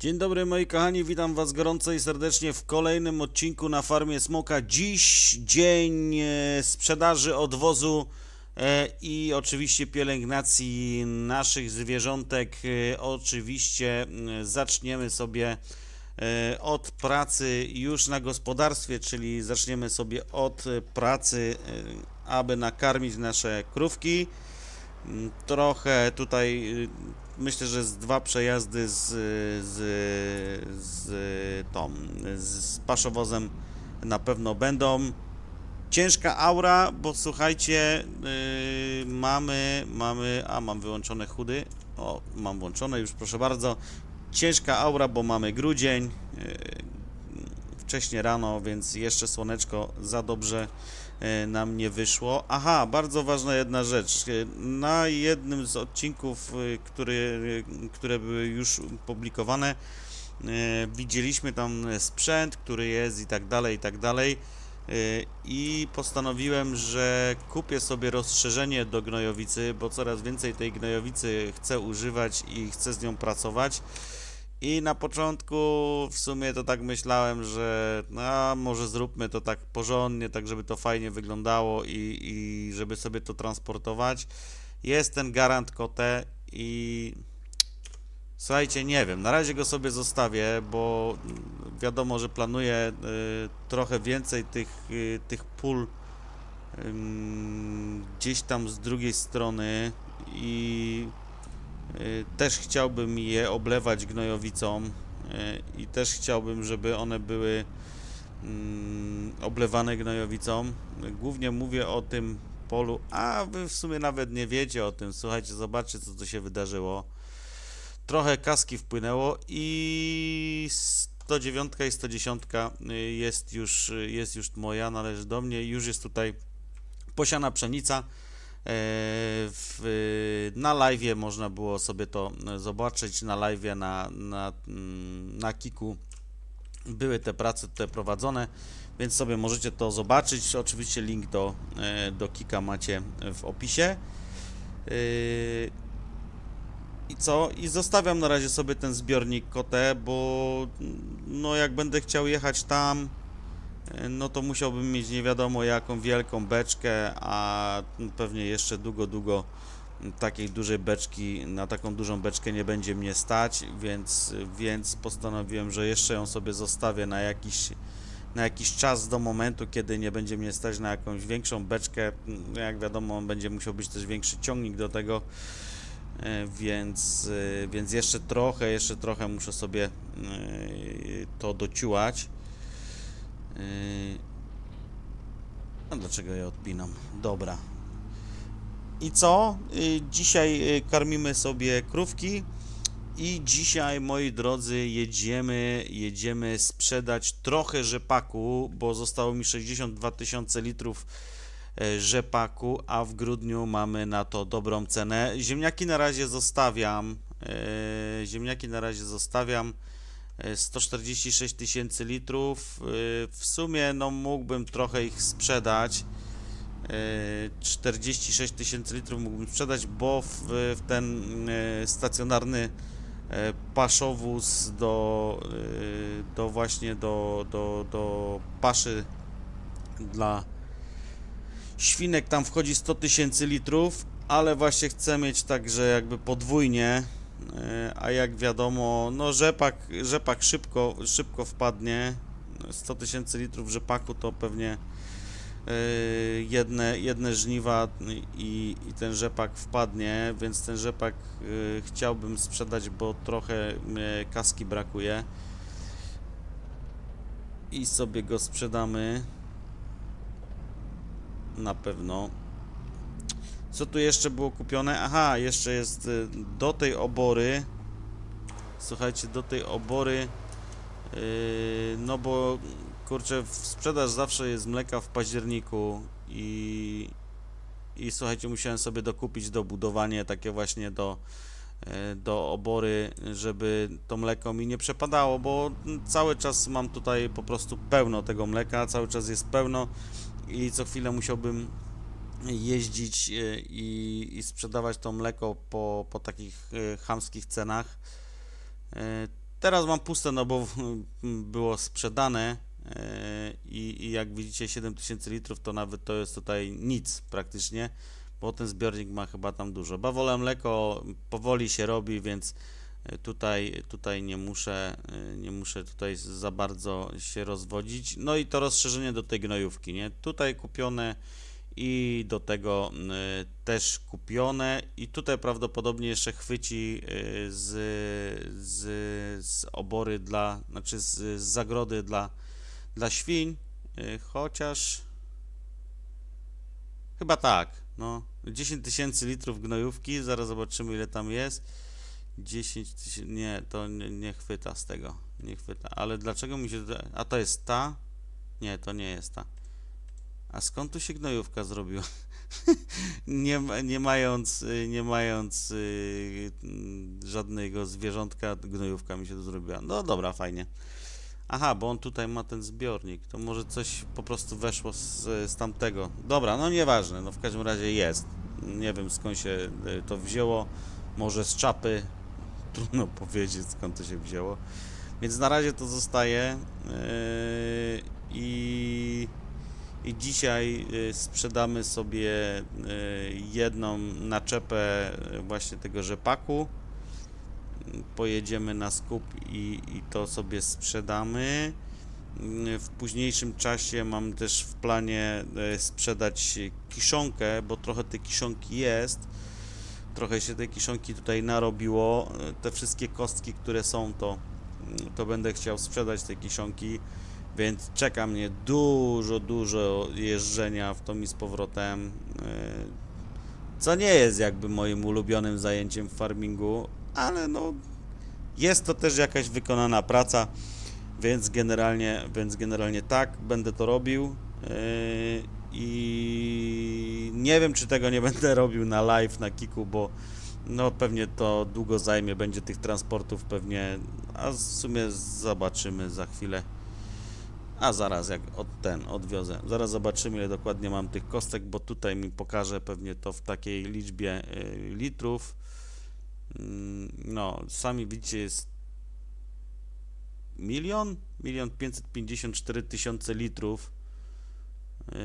Dzień dobry moi kochani, witam was gorąco i serdecznie w kolejnym odcinku na farmie Smoka. Dziś dzień e, sprzedaży odwozu e, i oczywiście pielęgnacji naszych zwierzątek. E, Oczywiście zaczniemy sobie od pracy już na gospodarstwie, czyli zaczniemy sobie od pracy, aby nakarmić nasze krówki. Trochę tutaj y, myślę, że z dwa przejazdy z, z, z tą, z paszowozem na pewno będą. Ciężka aura, bo słuchajcie, yy, mamy, mamy, a mam wyłączone chudy, o, mam włączone już, proszę bardzo. Ciężka aura, bo mamy grudzień, yy, wcześnie rano, więc jeszcze słoneczko za dobrze nam nie wyszło. Aha, bardzo ważna jedna rzecz. E, Na jednym z odcinków, e, który, które były już publikowane, e, widzieliśmy tam sprzęt, który jest i tak dalej, i tak dalej. E, I postanowiłem, że kupię sobie rozszerzenie do gnojowicy, bo coraz więcej tej gnojowicy chcę używać i chcę z nią pracować. I na początku w sumie to tak myślałem, że no, może zróbmy to tak porządnie, tak żeby to fajnie wyglądało i, i żeby sobie to transportować. Jest ten garant Kote i słuchajcie, nie wiem, na razie go sobie zostawię, bo wiadomo, że planuję y, trochę więcej tych, y, tych pól ym, gdzieś tam z drugiej strony i Y, Też chciałbym je oblewać gnojowicą y, i też chciałbym, żeby one były mm, oblewane gnojowicą. Głównie mówię o tym polu, a wy w sumie nawet nie wiecie o tym. Słuchajcie, zobaczcie co tu się wydarzyło. Trochę kaski wpłynęło i 109 i 110 y, jest już, jest już moja, należy do mnie. Już jest tutaj posiana pszenica. E, w, na live można było sobie to e, zobaczyć, na live na, na, mm, na Kiku były te prace tutaj prowadzone, więc sobie możecie to zobaczyć. Oczywiście link do, e, do Kika macie w opisie. E, I co? I zostawiam na razie sobie ten zbiornik Kote, bo no jak będę chciał jechać tam, no to musiałbym mieć nie wiadomo jaką wielką beczkę, a pewnie jeszcze długo, długo takiej dużej beczki, na taką dużą beczkę nie będzie mnie stać, więc, więc postanowiłem, że jeszcze ją sobie zostawię na jakiś, na jakiś czas do momentu, kiedy nie będzie mnie stać na jakąś większą beczkę. Jak wiadomo, będzie musiał być też większy ciągnik do tego, więc, więc jeszcze trochę, jeszcze trochę muszę sobie e, to dociułać. Yy, A dlaczego ja odpinam? Dobra. I co? Yy, Dzisiaj yy, karmimy sobie krówki i dzisiaj, moi drodzy, jedziemy, jedziemy sprzedać trochę rzepaku, bo zostało mi 62 tysiące litrów e, rzepaku, a w grudniu mamy na to dobrą cenę. Ziemniaki na razie zostawiam. e, Ziemniaki na razie zostawiam. E, 146 tysięcy litrów. E, W sumie no mógłbym trochę ich sprzedać. E, 46 tysięcy litrów mógłbym sprzedać, bo w, w ten e, stacjonarny e, paszowóz do, e, do właśnie do, do, do paszy dla świnek tam wchodzi 100 tysięcy litrów, ale właśnie chcę mieć także jakby podwójnie, e, a jak wiadomo, no rzepak, rzepak szybko, szybko wpadnie, 100 tysięcy litrów rzepaku to pewnie e, jedne, jedne żniwa i, i ten rzepak wpadnie, więc ten rzepak e, chciałbym sprzedać, bo trochę e, kaski brakuje. I sobie go sprzedamy. Na pewno. Co tu jeszcze było kupione? Aha, jeszcze jest y, do tej obory. Słuchajcie, do tej obory. yy, no bo kurczę, w sprzedaż zawsze jest mleka w październiku i i słuchajcie, musiałem sobie dokupić do budowania takie właśnie do e, do obory, żeby to mleko mi nie przepadało, bo cały czas mam tutaj po prostu pełno tego mleka, cały czas jest pełno i co chwilę musiałbym jeździć e, i, i sprzedawać to mleko po, po takich e, chamskich cenach. E, Teraz mam puste, no bo było sprzedane i, i jak widzicie 7000 litrów to nawet to jest tutaj nic praktycznie, bo ten zbiornik ma chyba tam dużo. Bawole mleko powoli się robi, więc tutaj, tutaj nie muszę, nie muszę tutaj za bardzo się rozwodzić. No i to rozszerzenie do tej gnojówki, nie? Tutaj kupione i do tego y, też kupione i tutaj prawdopodobnie jeszcze chwyci y, z, z, z obory dla, znaczy z, z zagrody dla, dla świń, y, chociaż chyba tak, no 10 tysięcy litrów gnojówki, zaraz zobaczymy ile tam jest. 10 tysięcy, nie, to nie, nie chwyta z tego, nie chwyta, ale dlaczego mi się, a to jest ta? Nie, to nie jest ta. A skąd tu się gnojówka zrobiła? nie, nie mając, y, nie mając y, żadnego zwierzątka, gnojówka mi się tu zrobiła. No dobra, fajnie. Aha, bo on tutaj ma ten zbiornik. To może coś po prostu weszło z, z tamtego. Dobra, no nieważne, no w każdym razie jest. Nie wiem skąd się y, to wzięło. Może z czapy. Trudno powiedzieć skąd to się wzięło. Więc na razie to zostaje. Yy, I i dzisiaj y, sprzedamy sobie y, jedną naczepę y, właśnie tego rzepaku. Pojedziemy na skup i, i to sobie sprzedamy. W późniejszym czasie mam też w planie sprzedać kiszonkę, bo trochę tej kiszonki jest. Trochę się tej kiszonki tutaj narobiło. Te wszystkie kostki, które są, to, to będę chciał sprzedać te kiszonki. Więc czeka mnie dużo, dużo jeżdżenia w tom i z powrotem. yy, Co nie jest jakby moim ulubionym zajęciem w farmingu, ale no jest to też jakaś wykonana praca, więc generalnie, więc generalnie tak, będę to robił. yy, I nie wiem, czy tego nie będę robił na live, na kiku, bo no pewnie to długo zajmie, będzie tych transportów pewnie, a w sumie zobaczymy za chwilę. A zaraz, jak od ten odwiozę. Zaraz zobaczymy, ile dokładnie mam tych kostek, bo tutaj mi pokaże pewnie to w takiej liczbie y, litrów. Mm, No, sami widzicie, jest milion, milion pięćset pięćdziesiąt cztery tysiące litrów. Yy,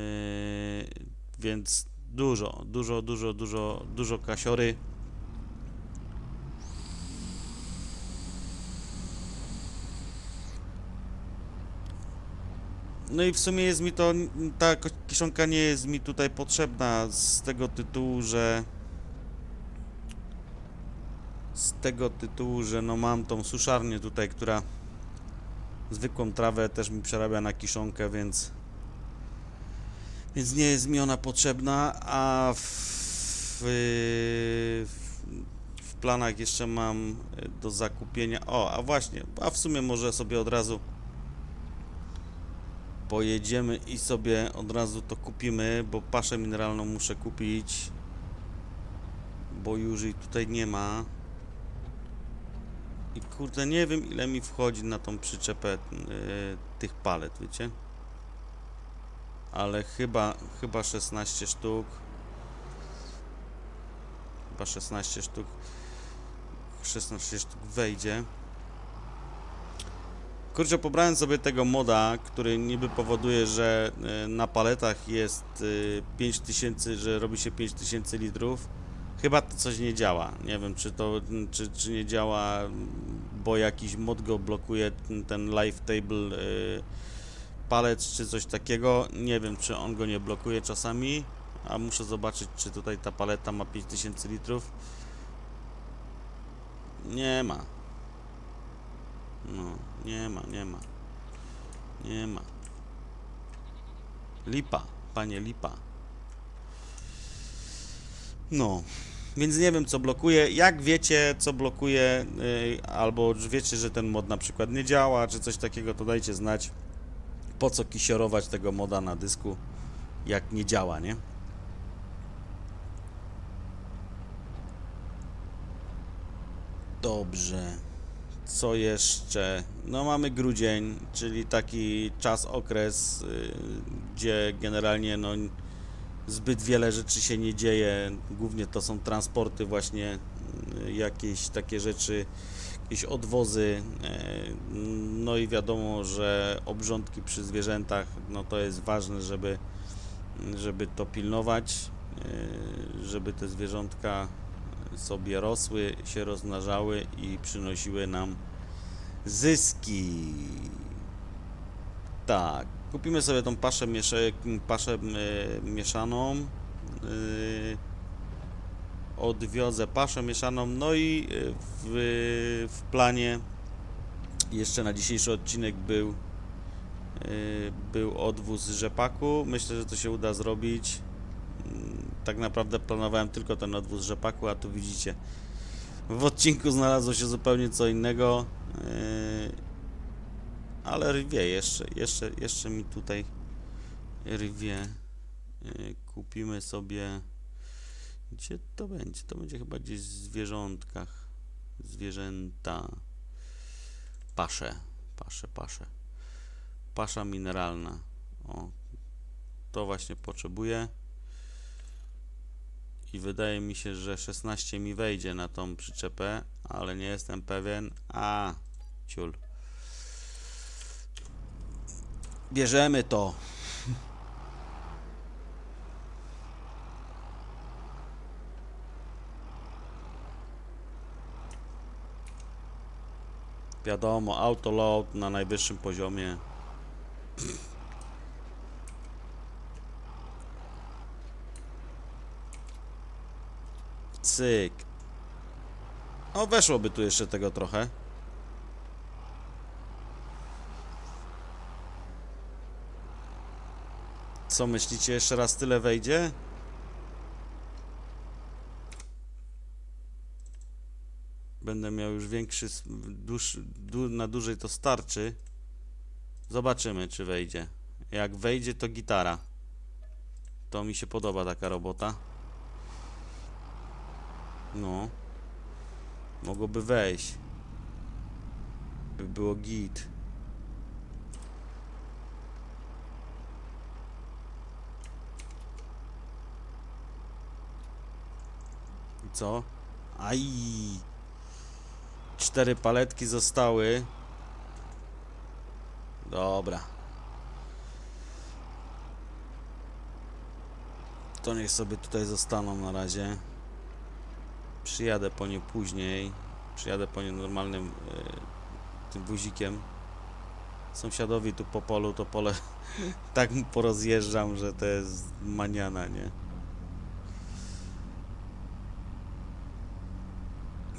więc dużo, dużo, dużo, dużo, dużo kasiory. No i w sumie jest mi to, ta kiszonka nie jest mi tutaj potrzebna z tego tytułu, że z tego tytułu, że no mam tą suszarnię tutaj, która zwykłą trawę też mi przerabia na kiszonkę, więc więc nie jest mi ona potrzebna, a w, w, w planach jeszcze mam do zakupienia, o, a właśnie, a w sumie może sobie od razu pojedziemy i sobie od razu to kupimy, bo paszę mineralną muszę kupić, bo już jej tutaj nie ma. I kurde, nie wiem ile mi wchodzi na tą przyczepę y, tych palet, wiecie? Ale chyba, chyba 16 sztuk. Chyba 16 sztuk. 16 sztuk wejdzie. Kurczę, pobrałem sobie tego moda, który niby powoduje, że y, na paletach jest y, 5000, że robi się 5000 litrów. Chyba coś nie działa. Nie wiem, czy to, czy, czy nie działa, bo jakiś mod go blokuje, ten- live table y, palec, czy coś takiego. Nie wiem, czy on go nie blokuje czasami, a muszę zobaczyć, czy tutaj ta paleta ma 5000 litrów. Nie ma. No, nie ma, nie ma. Nie ma. Lipa, panie lipa. No, więc nie wiem co blokuje. Jak wiecie co blokuje, yy, albo wiecie, że ten mod na przykład nie działa, czy coś takiego, to dajcie znać. Po co kisiorować tego moda na dysku, jak nie działa, nie? Dobrze. Co jeszcze? No mamy grudzień, czyli taki czas, okres, y, gdzie generalnie no, zbyt wiele rzeczy się nie dzieje. Głównie to są transporty właśnie, y, jakieś takie rzeczy, jakieś odwozy. e, No i wiadomo, że obrządki przy zwierzętach, no to jest ważne, żeby, żeby to pilnować, żeby te zwierzątka sobie rosły, się rozmnażały i przynosiły nam zyski. Tak, kupimy sobie tą paszę, miesze, paszę e, mieszaną. e, odwiozę paszę mieszaną, no i e, w, w planie jeszcze na dzisiejszy odcinek był był odwóz rzepaku. Myślę, że to się uda zrobić. Tak naprawdę planowałem tylko ten odwóz rzepaku, a tu widzicie w odcinku znalazło się zupełnie co innego. e, Ale rwie jeszcze, jeszcze, jeszcze mi tutaj rwie. E, Kupimy sobie gdzie to będzie? To będzie chyba gdzieś w zwierzątkach. Zwierzęta. Pasze. Pasze, pasze. Pasza mineralna. O. To właśnie potrzebuję. I wydaje mi się, że 16 mi wejdzie na tą przyczepę, ale nie jestem pewien. A, ciul. Bierzemy to. Wiadomo, autoload na najwyższym poziomie. Cyk. O, weszłoby tu jeszcze tego trochę. Co myślicie, jeszcze raz tyle wejdzie? Będę miał już większy, na dłużej to starczy. Zobaczymy, czy wejdzie. Jak wejdzie, to gitara. To mi się podoba taka robota. No. Mogłoby wejść. By było git. Co? Aj! Cztery paletki zostały. Dobra. To niech sobie tutaj zostaną na razie. Przyjadę po nie później. Przyjadę po nie normalnym e, tym wozikiem. Sąsiadowi tu po polu to pole tak mu porozjeżdżam, że to jest maniana, nie?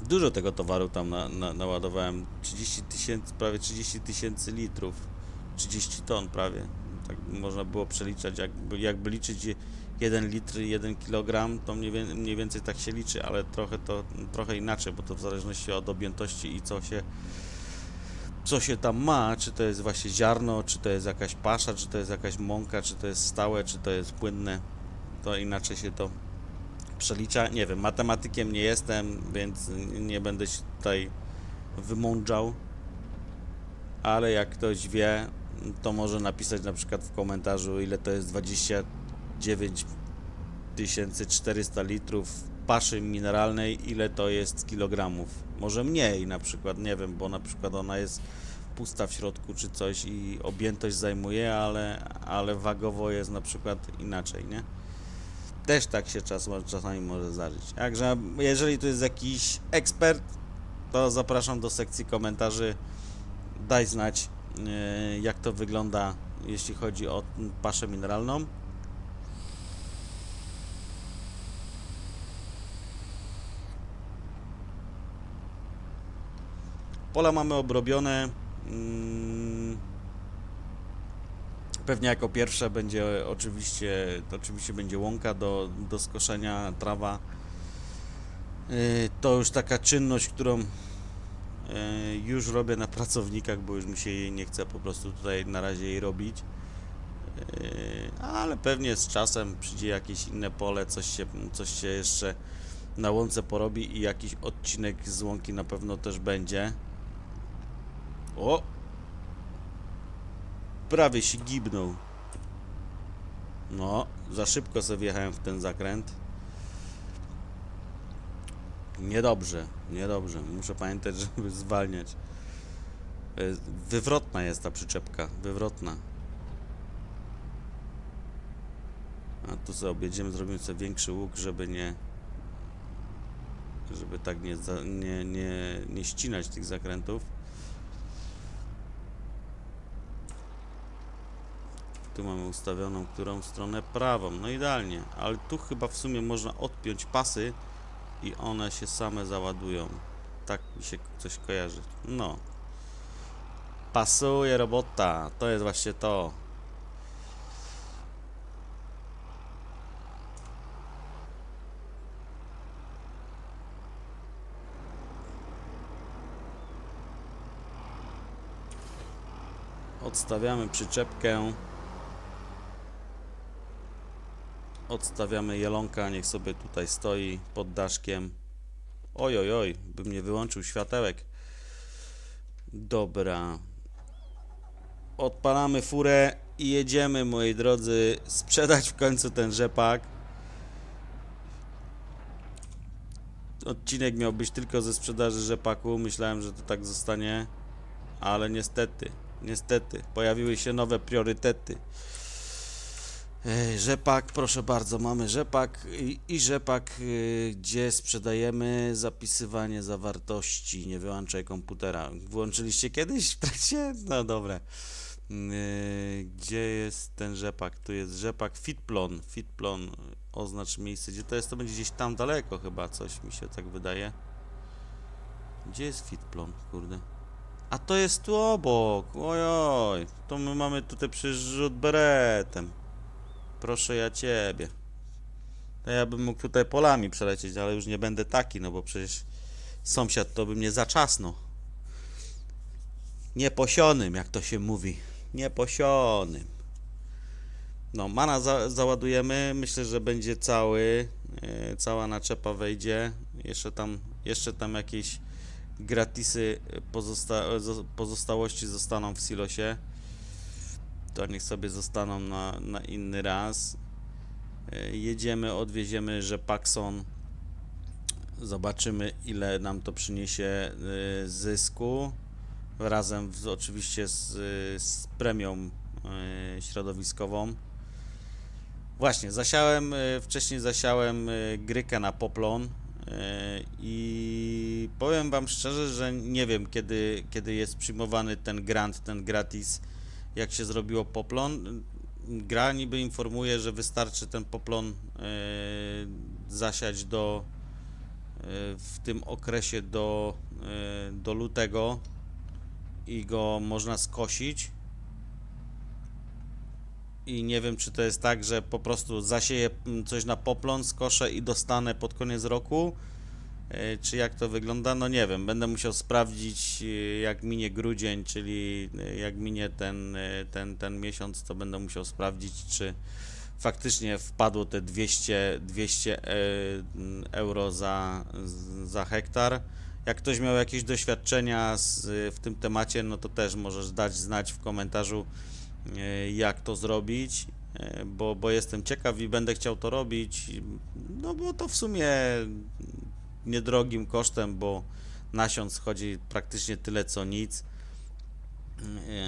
Dużo tego towaru tam na, na, naładowałem. 30 tysięcy, prawie 30 tysięcy litrów. 30 ton prawie. Tak można było przeliczać. Jakby, jakby liczyć 1 litr, 1 kg, to mniej, więcej tak się liczy, ale trochę to trochę inaczej, bo to w zależności od objętości i co się co się tam ma, czy to jest właśnie ziarno, czy to jest jakaś pasza, czy to jest jakaś mąka, czy to jest stałe, czy to jest płynne, to inaczej się to przelicza. Nie wiem, matematykiem nie jestem, więc nie będę się tutaj wymądrzał. Ale jak ktoś wie, to może napisać na przykład w komentarzu, ile to jest 29 400 litrów paszy mineralnej, ile to jest kilogramów. Może mniej na przykład, nie wiem, bo na przykład ona jest pusta w środku czy coś i objętość zajmuje, ale, ale wagowo jest na przykład inaczej, nie? Też tak się czas, czasami może zdarzyć. Także jeżeli tu jest jakiś ekspert, to zapraszam do sekcji komentarzy. Daj znać, yy, jak to wygląda, jeśli chodzi o paszę mineralną. Pola mamy obrobione. mm, Pewnie jako pierwsze będzie oczywiście, oczywiście będzie łąka do, do skoszenia, trawa. Yy, To już taka czynność, którą yy, już robię na pracownikach, bo już mi się jej nie chce po prostu tutaj na razie jej robić. Yy, Ale pewnie z czasem przyjdzie jakieś inne pole, coś się, coś się jeszcze na łące porobi i jakiś odcinek z łąki na pewno też będzie. O! Prawie się gibnął. No, za szybko sobie wjechałem w ten zakręt. Niedobrze, niedobrze. Muszę pamiętać, żeby zwalniać. E, Wywrotna jest ta przyczepka, wywrotna. A tu sobie objedziemy, zrobimy sobie większy łuk, żeby nie... Żeby tak nie, nie, nie, nie ścinać tych zakrętów. Tu mamy ustawioną którą stronę prawą, no idealnie, ale tu chyba w sumie można odpiąć pasy i one się same załadują. Tak mi się coś kojarzy. No. Pasuje robota, to jest właśnie to. Odstawiamy przyczepkę. Odstawiamy jelonka, niech sobie tutaj stoi pod daszkiem. Oj, oj, oj, bym nie wyłączył światełek. Dobra. Odpalamy furę i jedziemy, moi drodzy, sprzedać w końcu ten rzepak. Odcinek miał być tylko ze sprzedaży rzepaku. Myślałem, że to tak zostanie, ale niestety, niestety, pojawiły się nowe priorytety. Ej, Rzepak, proszę bardzo, mamy rzepak i, rzepak, y, gdzie sprzedajemy zapisywanie zawartości. Nie wyłączaj komputera. Włączyliście kiedyś w trakcie? No dobra. Y, Gdzie jest ten rzepak? Tu jest rzepak Fitplon. Fitplon oznacz miejsce. Gdzie to jest? To będzie gdzieś tam daleko chyba, coś mi się tak wydaje. Gdzie jest Fitplon? Kurde. A to jest tu obok. Ojoj. To my mamy tutaj przecież rzut beretem. Proszę ja ciebie. To ja bym mógł tutaj polami przelecieć, ale już nie będę taki, no bo przecież sąsiad to by mnie zaczasnął. Nieposionym, jak to się mówi. Nieposionym. No, mana za, załadujemy. Myślę, że będzie cały. e, cała naczepa wejdzie. Jeszcze tam, jeszcze tam jakieś gratisy pozosta zo- pozostałości zostaną w silosie to niech sobie zostaną na, na inny raz. E, Jedziemy, odwieziemy rzepakson. Zobaczymy, ile nam to przyniesie e, zysku. Razem z, oczywiście z, z premią e, środowiskową. Właśnie, zasiałem, wcześniej zasiałem grykę na poplon i powiem Wam szczerze, że nie wiem, kiedy, kiedy jest przyjmowany ten grant, ten gratis jak się zrobiło poplon. Gra niby informuje, że wystarczy ten poplon e, zasiać do e, w tym okresie do, e, do lutego i go można skosić. I nie wiem, czy to jest tak, że po prostu zasieję coś na poplon, skoszę i dostanę pod koniec roku. E, Czy jak to wygląda? No nie wiem, będę musiał sprawdzić e, jak minie grudzień, czyli e, jak minie ten, ten, ten miesiąc, to będę musiał sprawdzić, czy faktycznie wpadło te 200, 200 e, m, euro za, za hektar. Jak ktoś miał jakieś doświadczenia z, w tym temacie, no to też możesz dać znać w komentarzu, jak to zrobić, bo, bo jestem ciekaw i będę chciał to robić, no bo to w sumie niedrogim kosztem, bo nasion schodzi praktycznie tyle co nic.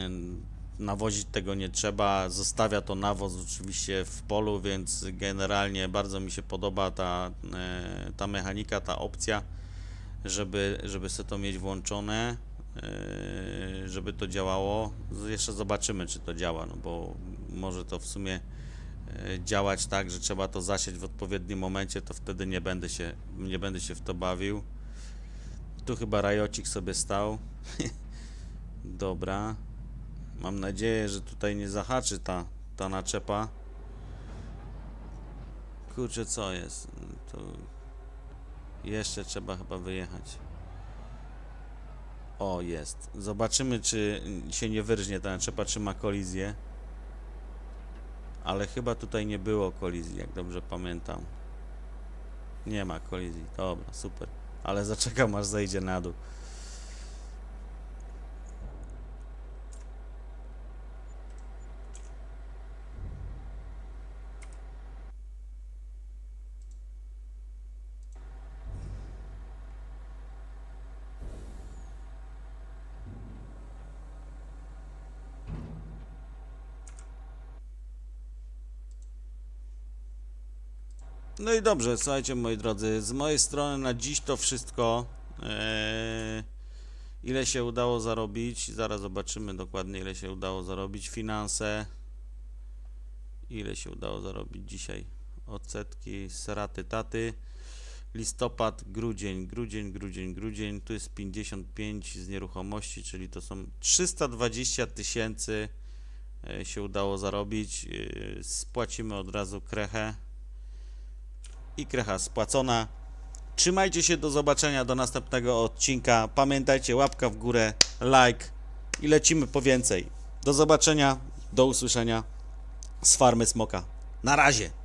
Ym, Nawozić tego nie trzeba, zostawia to nawóz oczywiście w polu, więc generalnie bardzo mi się podoba ta, e, ta mechanika, ta opcja, żeby, żeby sobie to mieć włączone, e, żeby to działało. Jeszcze zobaczymy, czy to działa, no bo może to w sumie działać tak, że trzeba to zasieć w odpowiednim momencie, to wtedy nie będę się, nie będę się w to bawił. Tu chyba rajocik sobie stał. Dobra. Mam nadzieję, że tutaj nie zahaczy ta, ta naczepa. Kurczę, co jest? To jeszcze trzeba chyba wyjechać. O, jest. Zobaczymy, czy się nie wyrżnie ta naczepa, czy ma kolizję. Ale chyba tutaj nie było kolizji, jak dobrze pamiętam. Nie ma kolizji. Dobra, super. Ale zaczekam aż zejdzie na dół. I dobrze, słuchajcie moi drodzy, z mojej strony na dziś to wszystko. Eee, ile się udało zarobić? Zaraz zobaczymy dokładnie ile się udało zarobić. Finanse. Ile się udało zarobić dzisiaj? Odsetki, seraty, taty. Listopad, grudzień, grudzień, grudzień, grudzień. Tu jest 55 z nieruchomości, czyli to są 320 tysięcy e, się udało zarobić. E, Spłacimy od razu krechę i krecha spłacona. Trzymajcie się, do zobaczenia, do następnego odcinka. Pamiętajcie, łapka w górę, like i lecimy po więcej. Do zobaczenia, do usłyszenia z Farmy Smoka. Na razie!